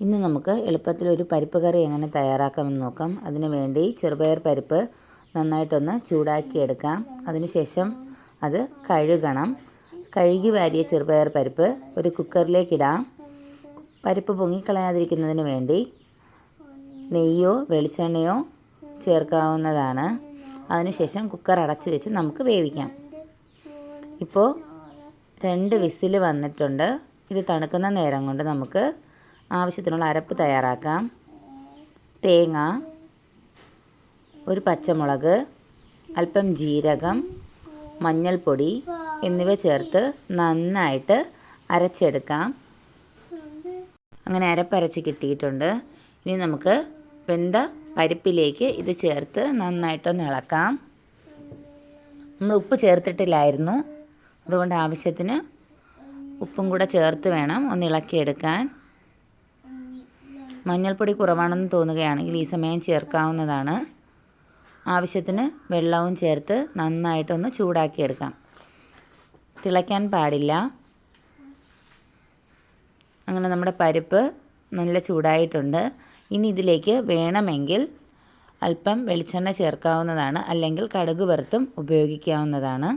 ഇന്ന് നമുക്ക് എളുപ്പത്തിൽ ഒരു പരിപ്പ് കറി എങ്ങനെ തയ്യാറാക്കാമെന്ന് നോക്കാം. അതിന് വേണ്ടി ചെറുപയർ പരിപ്പ് നന്നായിട്ടൊന്ന് ചൂടാക്കിയെടുക്കാം. അതിനുശേഷം അത് കഴുകണം. കഴുകി വാരിയ ചെറുപയർ പരിപ്പ് ഒരു കുക്കറിലേക്കിടാം. പരിപ്പ് പൊങ്ങിക്കളയാതിരിക്കുന്നതിന് വേണ്ടി നെയ്യോ വെളിച്ചെണ്ണയോ ചേർക്കാവുന്നതാണ്. അതിനുശേഷം കുക്കർ അടച്ചു വെച്ച് നമുക്ക് വേവിക്കാം. ഇപ്പോൾ രണ്ട് വിസിൽ വന്നിട്ടുണ്ട്. ഇത് തണുക്കുന്ന നേരം കൊണ്ട് നമുക്ക് ആവശ്യത്തിനുള്ള അരപ്പ് തയ്യാറാക്കാം. തേങ്ങ ഒരു പച്ചമുളക് അല്പം ജീരകം മഞ്ഞൾപ്പൊടി എന്നിവ ചേർത്ത് നന്നായിട്ട് അരച്ചെടുക്കാം. അങ്ങനെ അരപ്പരച്ച് കിട്ടിയിട്ടുണ്ട്. ഇനി നമുക്ക് വെന്ത പരിപ്പിലേക്ക് ഇത് ചേർത്ത് നന്നായിട്ടൊന്ന് ഇളക്കാം. നമ്മൾ ഉപ്പ് ചേർത്തിട്ടില്ലായിരുന്നു. അതുകൊണ്ട് ആവശ്യത്തിന് ഉപ്പും കൂടെ ചേർത്ത് വേണം ഒന്ന് ഇളക്കിയെടുക്കാൻ. മഞ്ഞൾപ്പൊടി കുറവാണെന്ന് തോന്നുകയാണെങ്കിൽ ഈ സമയം ചേർക്കാവുന്നതാണ്. ആവശ്യത്തിന് വെള്ളവും ചേർത്ത് നന്നായിട്ടൊന്ന് ചൂടാക്കിയെടുക്കാം. തിളയ്ക്കാൻ പാടില്ല. അങ്ങനെ നമ്മുടെ പരിപ്പ് നല്ല ചൂടായിട്ടുണ്ട്. ഇനി ഇതിലേക്ക് വേണമെങ്കിൽ അല്പം വെളിച്ചെണ്ണ ചേർക്കാവുന്നതാണ്. അല്ലെങ്കിൽ കടുക് വറുത്തും ഉപയോഗിക്കാവുന്നതാണ്.